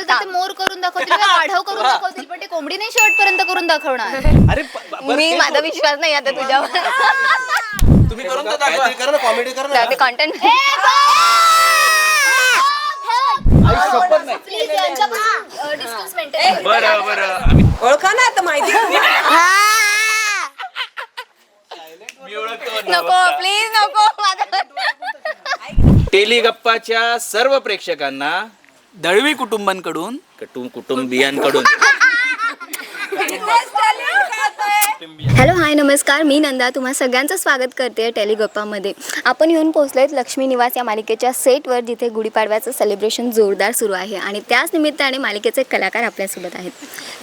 असेल तर ते मोर करून दाखवतील किंवा गाढव करून दाखवतील पण ते कोंबडी नाही शेवटपर्यंत करून दाखवणार. अरे प- ब- बरं, मी माझा विश्वास नाही आता तुझ्यावर. तुम्ही करून तर दाखवा. काहीतरी करा ना कॉमेडी करा ना. ते कॉन्टेंट आई शपथ नाही. प्लीज यांच्यापासून डिस्टन्स मेंटेन बरं बरं. आम्ही ओळखा ना आता माहिती. मी ओळखतो नको प्लीज नको माझा टेली गप्पाच्या सर्व प्रेक्षकांना दळवी कुटुंबांकडून कुटुंब कुटुंबियांकडून. हॅलो हाय नमस्कार. मी नंदा. तुम्हा सगळ्यांचं स्वागत करते टेलिगप्पामध्ये. आपण येऊन पोहोचलो आहेत लक्ष्मी निवास या मालिकेच्या सेटवर जिथे गुढीपाडव्याचं सेलिब्रेशन जोरदार सुरू आहे आणि त्याच निमित्ताने मालिकेचे कलाकार आपल्यासोबत आहेत.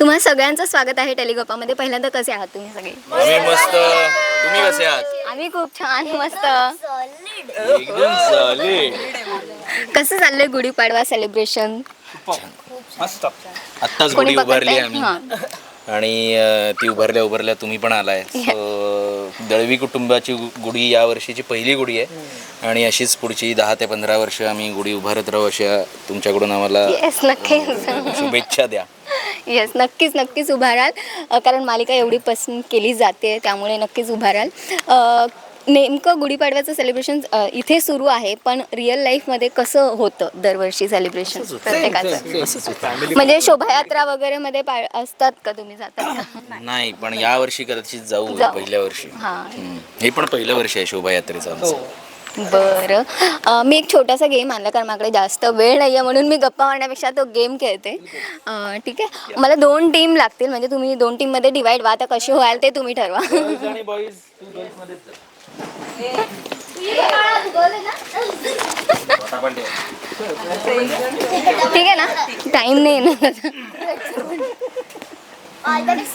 तुम्हा सगळ्यांचं स्वागत आहे टेलिगप्पामध्ये. पहिल्यांदा कसे आहात तुम्ही सगळे? आम्ही मस्त. तुम्ही कसे आहात? आम्ही खूप छान मस्त. एकदम solid. कसं चाललंय गुढीपाडवा सेलिब्रेशन आत्ताच कोणी गुढी उभारली? आम्ही. आणि अं, ती उभारल्या उभारल्या तुम्ही पण आलाय. So, दळवी कुटुंबाची गु- गुढी या वर्षीची पहिली गुढी आहे. आणि अशीच पुढची दहा ते पंधरा वर्ष आम्ही गुढी उभारत राहू अशा तुमच्याकडून आम्हाला येस नक्कीच. शुभेच्छा द्या. येस नक्कीच नक्कीच उभाराल. अ, कारण मालिका एवढी पसंत केली जाते त्यामुळे नक्कीच उभाराल. अ, नेमकं गुढीपाडव्याचं सेलिब्रेशन इथे सुरू आहे पण रिअल लाईफमध्ये कसं होतं दरवर्षी सेलिब्रेशन प्रत्येकाचं? म्हणजे शोभायात्रा वगैरे मध्ये असतात का तुम्ही जातात का? नाही पण या वर्षी कदाचित जाऊ जाऊ. पहिल्या वर्षी. हां. हे पण पहिलं वर्ष आहे शोभायात्रेचं आमचं. बरं. अ, मी एक छोटासा गेम आणला कारण माझ्याकडे जास्त वेळ नाही आहे म्हणून मी गप्पा मारण्यापेक्षा तो गेम खेळते. ठीक आहे. मला दोन टीम लागतील म्हणजे तुम्ही दोन टीममध्ये डिवाईड व्हा आता कसे व्हाल ते तुम्ही ठरवा. ठीक आहे ना? टाइम नाही ना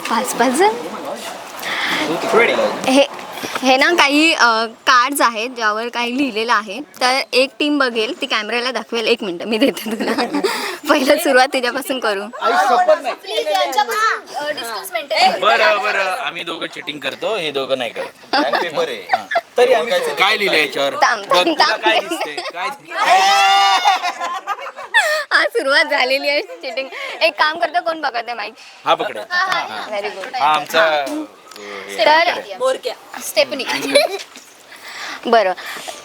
पाच पाच हे हे ना काही कार्ड्स आहेत ज्यावर काही लिहिलेलं आहे. तर एक टीम बघेल ती कॅमेऱ्याला दाखवेल. एक मिनटं मी देते तुला. पहिलं सुरुवात तुझ्यापासून करू. आई शपथ नाही. प्लीज यांच्यापासून डिस्टन्स मेंटेन बरं बरं. आम्ही दोघं चिटिंग करतो हे दोघं नाही करत. बँक पेपर आहे. तरी आम्ही काय लिहिलं याच्यावर? थांब, बघ, थांब, तुला थांब. काय दिसते काय हा सुरुवात झालेली आहे चिटिंग एक काम करतो कोण बघत आहे माईक हा पकडा. व्हेरी गुड हा. आमचा तर स्टेपनी बरं.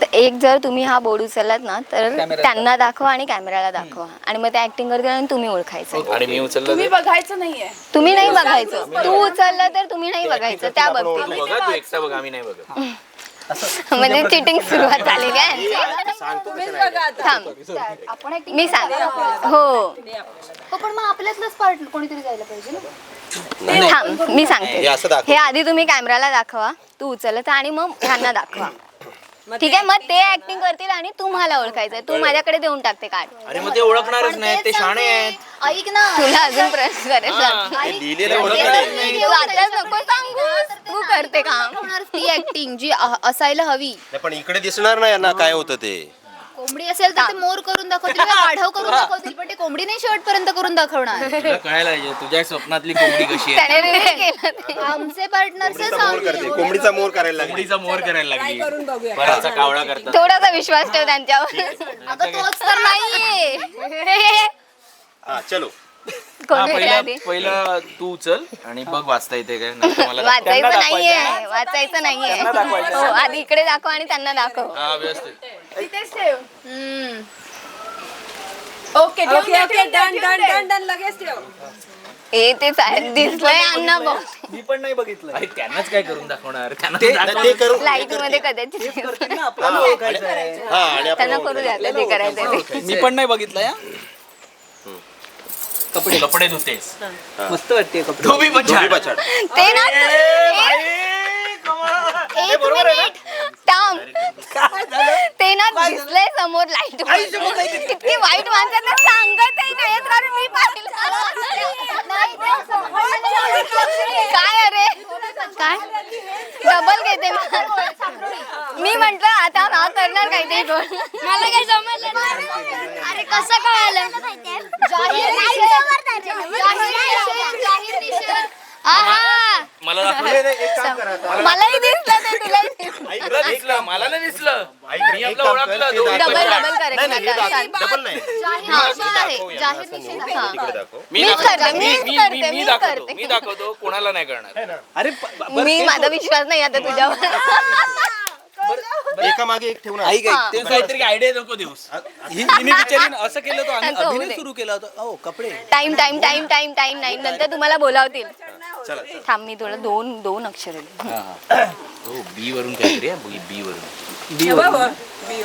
तर एक जर तुम्ही हा बोर्ड उचललात ना तर त्यांना दाखवा. आणि कॅमेऱ्याला दाखवा. आणि मग ते ऍक्टिंग करतील आणि तुम्ही ओळखायचं. आणि मी उचललं तर? बघायचं नाहीये. तुम्ही नाही बघायचं. तू उचललं तर तुम्ही नाही बघायचं. त्या बघतील तू बघा तू एकटा बघ आम्ही नाही बघत. म्हणजे चिटिंग सुरुवात झालेली आहे तुम्हीच बघा आता. थांब. आपण मी सांग. हो. हो पण मग आपल्यातलंच पार्ट कोणीतरी जायला पाहिजे ना? थांब. मी सांगते. हे असं दाखव. हे आधी तुम्ही कॅमेराला दाखवा. तू उचलत आणि मग ह्यांना दाखवा. ठीक आहे मग ते ऍक्टिंग करतील आणि तुम्हाला ओळखायचंय. तू माझ्याकडे देऊन टाकते कार्ड आणि मग ते ओळखणारच नाही ते शाणे आहेत. ऐक ना तुला अजून प्रश्न करायचा हे लिहिलेलं ओळखत नाही. तू आताच नको सांगू तू करते काम. होणार ती ऍक्टिंग जी अ- असायला हवी. नाही, पण इकडे दिसणार नाही यांना काय होतं ते. कोंबडी असेल तर ते मोर करून दाखवतील किंवा गाढव करून दाखवतील पण ते कोंबडी नाही शेवटपर्यंत करून दाखवणार. तुला कळायला पाहिजे तुझ्या स्वप्नातली कोंबडी कशी आहे. त्याने रिव्हील केलं ते. आमचे मोर करते कोंबडीचा मोर करायला लागली. कोंबडीचा मोर करायला लागली. करून बघूया. पराचा कावळा करतात. थोडासा विश्वास ठेव त्यांच्यावर. अगं तोच तर नाहीये. हा चलो. कोण हा पहिला आधी? पहिला तू उचल आणि बघ वाचता येते काय? नाहीतर मला दाखव. वाचायचं नाहीये. वाचायचं नाहीये हो आधी इकडे दाखव आणि त्यांना दाखव. हा व्यवस्थित. तिथेच ठेव. हम्म. Okay okay okay done done done done लगेच ठेव. हे तेच आहे दिसलंय अण्णा बघ मी पण नाही बघितलं अरे त्यांनाच काय करून दाखवणार? त्यांना ते दाखव. ते करू लाइटमध्ये कदाचित हा. आणि त्यांना करू द्या ते करायचं ते. मी पण नाही बघितलं या कपडे. कपडे धुतेस मस्त वाटते कपडे. धोबी पछाड. ते ना एक मिनिट. थांब ते ना दिसलंय समोर लाइट इतकी वाईट माणसांना कारण मी पाहिलं. काय अरे? काय? डबल घेते मी. मी म्हंटल आता हा करणार काहीतरी. गोड मला काही जमलं अरे कसं कळालं जाहीर निषेध. जाहीर निषेध, जाहीर हा हा मला दाखव. नाही, नाही, एक काम करा आता. मलाही दिसलं ते तुला. दिसलं. मला नाही दिसलं. ऐक, मी एक आपलं काम कर, ओळखलं ते दोघी दाखव. डबल. डबल नाही नाही हे करेक्ट दाखव. डबल नाही. जाहीर हा. निषेध आहे दाखव या, जाहीर असं निषेध नाही. आहे तिकडे दाखव. मी मीच दाखवतो. करते, मी मीच मी- करते, मी- मी मीच दाखवतो. करते. मी दाखवतो. कोणाला नाही करणार. अरे प- ब- बरं मी ते माझा विश्वास नाही आता तुझ्यावर. एका मागे एक ठेवून ऐक ऐक ते तू काहीतरी आयडिया नको देऊस हि- बिचारीनं असं केलं तर आम्ही होऊ अभिनय दे. सुरू केला होता. हो कपडे. Time time time time time नाही नंतर तुम्हाला बोलावतील. चला थांब मी तुला दोन दोन अक्षर हो बी वरून काहीतरी आहे, बी वरून.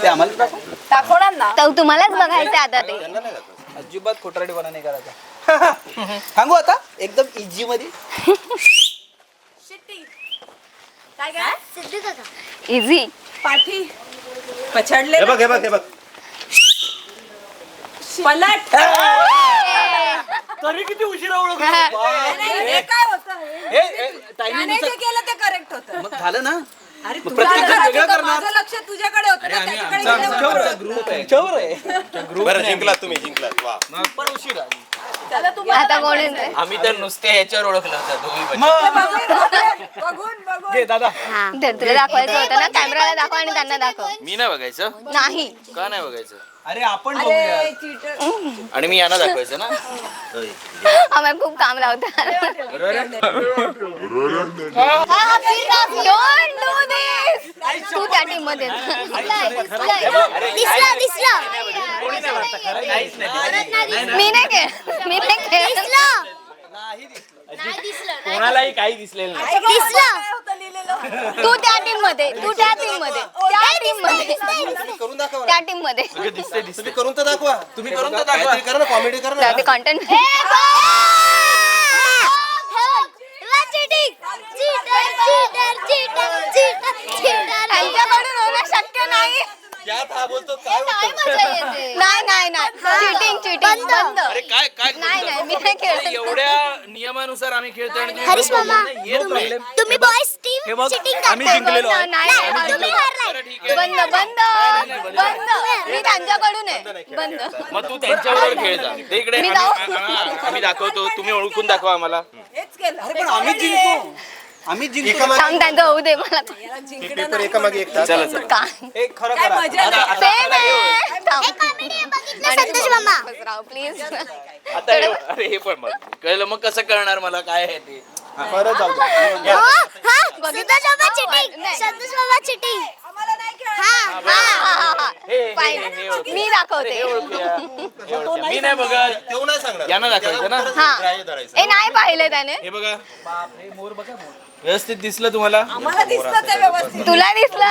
ते आम्हाला. दाखवणार ना? तुम्हालाच बघायचं आता ते. त्यांना नाही अजिबात खोटराडीपणा नाही करायचा. सांगू आता एकदम इझी मध्ये. शिट्टी काय काय इझी पाठी. पछाडले हे बघ हे बघ हे बघ. पलट. तरी किती उशिरा हे. काय होतं? त्याने जे केलं ते करेक्ट होतं. मग झालं ना? अरे मग तुला प्रत्येक जण करायचं वेगळं होतं, करणार. माझं लक्ष तुझ्याकडे होतं ना, आम्ही त्याच्याकडे आमचा- गेलं तुमच्यावर होतं. आहे, ग्रुप आहे. तुमच्यावर आहे बरं जिंकलात तुम्ही जिंकलात वा. पण उशिरा. आता कोण येतंय? आम्ही तर नुसते ह्याच्यावर ओळखलं होतं दोघी पण. मग. बघून बघून बघून घे दादा. तर तुला दाखवायचं होतं ना कॅमेराला दाखव आणि त्यांना दाखव. मी नाही बघायचं? नाही. का नाही बघायचं? अरे आपण बघूया. अरे cheater. आणि मी यांना दाखवायचं ना? आम्हाला खूप काम लावतात. Don't do this. तू त्या टीममध्ये दिसला दिसला मी नाही खेळ मी नाही खेळ कोणालाही काही दिसलेलं नाही दिसलं काय होतं लिहिलेलं तू त्या टीममध्ये तू त्या टीममध्ये त्या टीममध्ये तुम्ही करून दाखवा त्या टीममध्ये तुम्ही करून तर दाखवा तुम्ही करून तर दाखवा काहीतरी करा ना कॉमेडी करा ना कॉन्टेंट त्यांच्याकडून होणं शक्य नाही यात बोलतो काय नाही नाही नाही. चिटिंग चिटिंग बंद. अरे काय काय नाही नाही मी नाही खेळत. एवढ्या नियमानुसार आम्ही खेळतो आणि तुम्ही हरीश मामा नाही, येत नाही. तुम्ही बॉयज टीम बघ चिटिंग आम्ही जिंकलेलो. नाही तुम्ही हरलाय. बरं, ठीक आहे. बंद बंद. बंद. मी त्यांच्याकडून आहे. बंद मग तू त्यांच्याबरोबर खेळ जा. ते इकडे. मी आम्ही- जाऊ. आ- आ- आम्ही दाखवतो. तुम्ही ओळखून दाखवा आम्हाला. हेच केलं. अरे पण आम्ही जिंकतो आम्ही त्यांचं होऊ दे मला पेपर नाही. एका मागे एक तास. चला चला. काय? हे खरं काय करा. मजा नाही सेम आहे. बघितलं संतोष मामा. प्लीज आता हे- अरे हे पण मग कळलं मग कसं कळणार मला काय आहे ते. परत जाऊ दे. हो हा संतोष मामा चिटिंग. संतोष मामा चिटिंग. आम्हाला नाही खेळायचं. हा हा, हा, हा, हा. हे- हे- Fine. हे ओळखूया. मी दाखवते. हे ओळखूया. हे ओळखूया. मी नाही बघत. तेव्हा नाही सांगणार. यांना दाखवायचं ना? हा. ग्राह्य धरायचं. ए नाही पाहिलं त्याने. हे बघा. व्यवस्थित दिसलं तुम्हाला आम्हाला दिसतं ते व्यवस्थित तुला दिसलं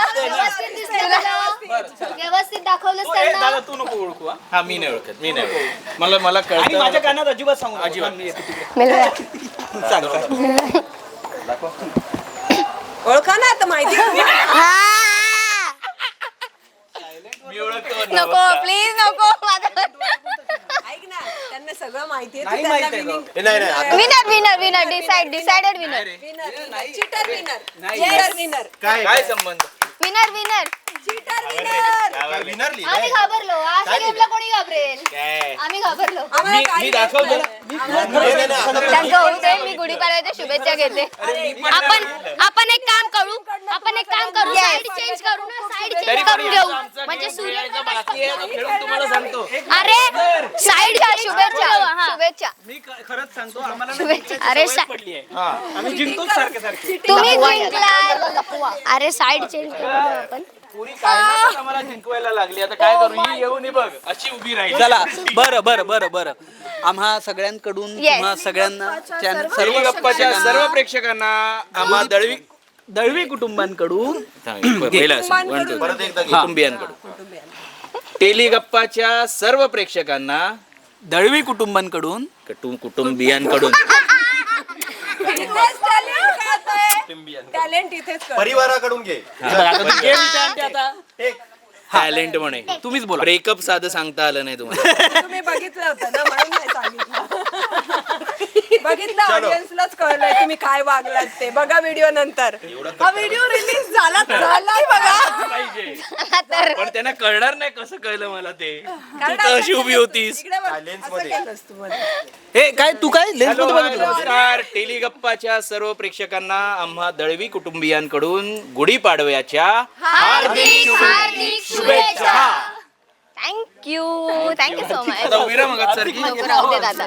व्यवस्थित दाखवलंस ए, त्यांना दादा तू नको ओळखू हा. हा मी नाही ओळखत मी नाही ओळखत मला मला आणि माझ्या कळतं कानात अजिबात सांगू नको. अजिबात. मी येतो तिकडे. मिळवा. सांग, सांग. ओळखा ना आता माहिती मी ओळखतो नको प्लीज नको माझं सगळं माहिती नाही आहे माहीत त्यांना आहे winning- हे नाही नाही आता winner winner winner decide decided winner winner. नाही. cheater winner. काय काय संबंध? Winner winner cheater winner. Winner आम्ही घाबरलो. अशा गेमला कोणी घाबरेल? काय? आम्ही घाबरलो. आम्हाला मी काही येत नाही. त्यांचं होऊ दे मी गुढीपाडव्याच्या शुभेच्छा घेते. आपण आपण एक काम करू. आपण एक काम करू. साईड चेंज करू ना. साईड चेंज करून घेऊ. म्हणजे सूर्य खेळायचा बाकी आहे. तो खेळून तुम्हाला सांगतो. अरे शुभेच्छा. शुभेच्छा शुभेच्छा. मी खरंच सांगतो आम्हाला अरे सवयच सा- पडली आहे. आम्ही जिंकतो सारखे सारखे. तुम्ही अरे साईड चेंज करू आपण. पुरी आम्हाला जिंकवायला लागली. आता काय करू? ही येऊन ही बघ. अशी उभी राहील. चला बरं बरं बरं बरं. आम्हा सगळ्यांकडून Yes. तुम्हा सगळ्यांना चॅन- सर्व सर्व गप्पाच्या सर्व प्रेक्षकांना आम्हा दळवी दळवी कुटुंबांकडून परत एकदा घे. कुटुंबियांकडून. टेलिगप्पाच्या सर्व प्रेक्षकांना दळवी कुटुंबांकडून कुटुंब कुटुंबियांकडून. इथेच कळतंय. परिवाराकडून घे. टॅलेंट म्हणे. तुम्हीच बोला. ब्रेकअप साधं सांगता आलं नाही तुम्हाला. तुम्ही बघितलं होतं ना म्हणून नाही सांगितलं. बघितलं चलो. ऑडियन्सला त्याच्यावरूनच कळलंय तुम्ही काय वागलात ते. बघा व्हिडिओ नंतर. हा व्हिडिओ रिलीज झाला झालाय बघा. पाहिजे. पण त्यांना कळणार नाही कसं कळलं मला ते. तू तर अशी उभी होतीस. इकडे बघ, असं केलंस तू मध्ये. हे काय तू काय? लेन्स हॅलो मध्ये बघितलं नमस्कार. टेलिगप्पाच्या सर्व प्रेक्षकांना आम्हा दळवी कुटुंबियांकडून गुढीपाडव्याच्या हार्दिक शुभेच्छा. थँक्यू थँक्यू सो मच आता उभी राहा मग सारखी राहू दे दादा.